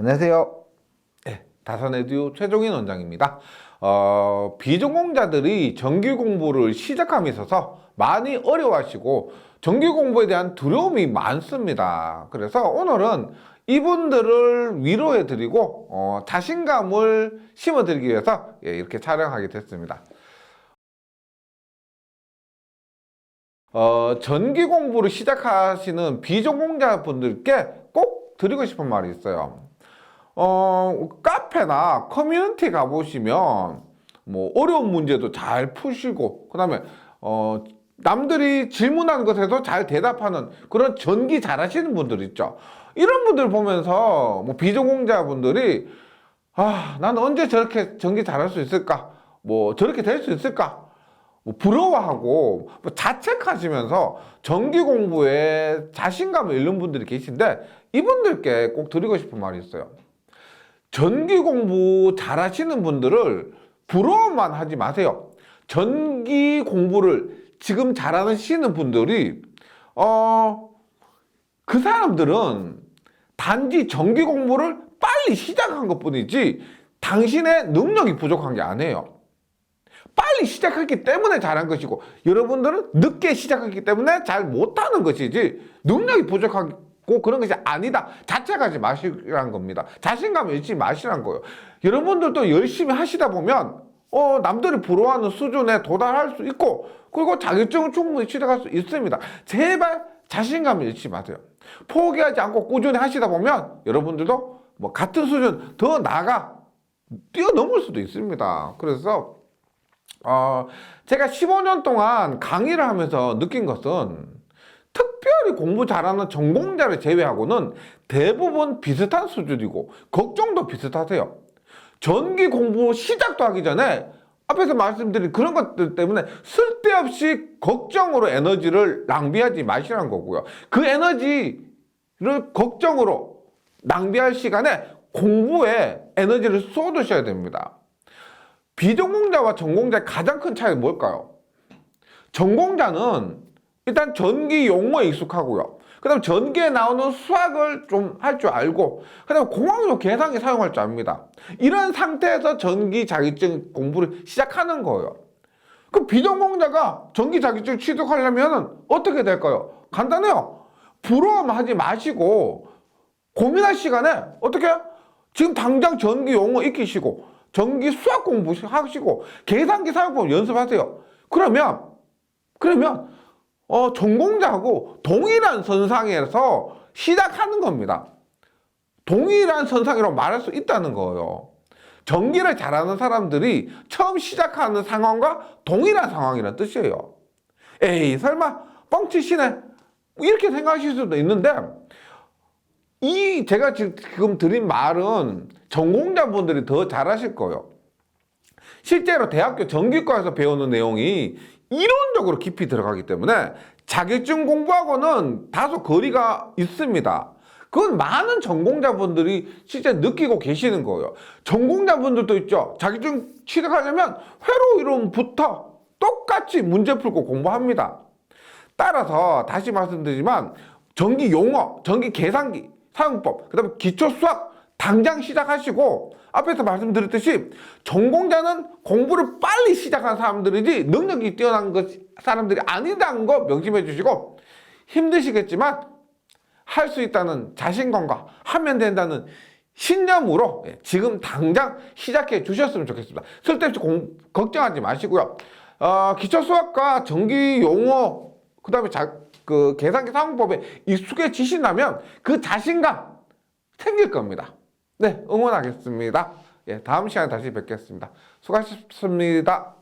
안녕하세요. 네, 다산 에듀 최종인 원장입니다. 어, 비전공자들이 정규 공부를 시작함에 있어서 많이 어려워하시고 정규 공부에 대한 두려움이 많습니다. 그래서 오늘은 이분들을 위로해드리고 어, 자신감을 심어드리기 위해서 예, 이렇게 촬영하게 됐습니다. 어, 전기 공부를 시작하시는 비전공자 분들께 꼭 드리고 싶은 말이 있어요. 어, 카페나 커뮤니티 가보시면 뭐 어려운 문제도 잘 푸시고 그 다음에 어, 남들이 질문하는 것에도 잘 대답하는 그런 전기 잘 하시는 분들 있죠. 이런 분들 보면서 뭐 비전공자 분들이 아, 난 언제 저렇게 전기 잘할 수 있을까? 뭐 저렇게 될 수 있을까? 뭐 부러워하고 뭐 자책하시면서 전기 공부에 자신감을 잃는 분들이 계신데 이분들께 꼭 드리고 싶은 말이 있어요. 전기 공부 잘하시는 분들을 부러워만 하지 마세요. 전기 공부를 지금 잘하시는 분들이 어 그 사람들은 단지 전기 공부를 빨리 시작한 것뿐이지 당신의 능력이 부족한 게 아니에요. 빨리 시작했기 때문에 잘한 것이고 여러분들은 늦게 시작했기 때문에 잘 못하는 것이지 능력이 부족하 고 그런 것이 아니다. 자책하지 마시라는 겁니다. 자신감 잃지 마시라는 거예요. 여러분들도 열심히 하시다 보면 어 남들이 부러워하는 수준에 도달할 수 있고 그리고 자격증을 충분히 취득할 수 있습니다. 제발 자신감을 잃지 마세요. 포기하지 않고 꾸준히 하시다 보면 여러분들도 뭐 같은 수준 더 나가 뛰어넘을 수도 있습니다. 그래서 어, 제가 15년 동안 강의를 하면서 느낀 것은 특별히 공부 잘하는 전공자를 제외하고는 대부분 비슷한 수준이고 걱정도 비슷하세요. 전기 공부 시작도 하기 전에 앞에서 말씀드린 그런 것들 때문에 쓸데없이 걱정으로 에너지를 낭비하지 마시라는 거고요. 그 에너지를 걱정으로 낭비할 시간에 공부에 에너지를 쏟으셔야 됩니다. 비전공자와 전공자의 가장 큰 차이는 뭘까요? 전공자는 일단 전기 용어에 익숙하고요. 그 다음 전기에 나오는 수학을 좀 할 줄 알고, 그 다음 공학용 계산기 사용할 줄 압니다. 이런 상태에서 전기 자격증 공부를 시작하는 거예요. 그 비전공자가 전기 자격증 취득하려면 어떻게 될까요? 간단해요. 부러움하지 마시고 고민할 시간에 어떻게 해요? 지금 당장 전기 용어 익히시고 전기 수학 공부하시고 계산기 사용법 연습하세요. 그러면 그러면 어, 전공자하고 동일한 선상에서 시작하는 겁니다. 동일한 선상이라고 말할 수 있다는 거예요. 전기를 잘하는 사람들이 처음 시작하는 상황과 동일한 상황이라는 뜻이에요. 에이, 설마 뻥치시네? 이렇게 생각하실 수도 있는데, 이 제가 지금 드린 말은 전공자분들이 더 잘하실 거예요. 실제로 대학교 전기과에서 배우는 내용이 이론적으로 깊이 들어가기 때문에 자격증 공부하고는 다소 거리가 있습니다. 그건 많은 전공자분들이 실제 느끼고 계시는 거예요. 전공자분들도 있죠. 자격증 취득하려면 회로 이론부터 똑같이 문제 풀고 공부합니다. 따라서 다시 말씀드리지만 전기 용어, 전기 계산기, 사용법, 그 다음에 기초 수학 당장 시작하시고 앞에서 말씀드렸듯이 전공자는 공부를 빨리 시작한 사람들이지 능력이 뛰어난 것 사람들이 아니다는 거 명심해 주시고 힘드시겠지만 할 수 있다는 자신감과 하면 된다는 신념으로 예, 지금 당장 시작해 주셨으면 좋겠습니다. 쓸데없이 공, 걱정하지 마시고요. 어, 기초 수학과 전기 용어 그다음에 자, 그 계산기 사용법에 익숙해지신다면 그 자신감 생길 겁니다. 네, 응원하겠습니다. 예, 다음 시간에 다시 뵙겠습니다. 수고하셨습니다.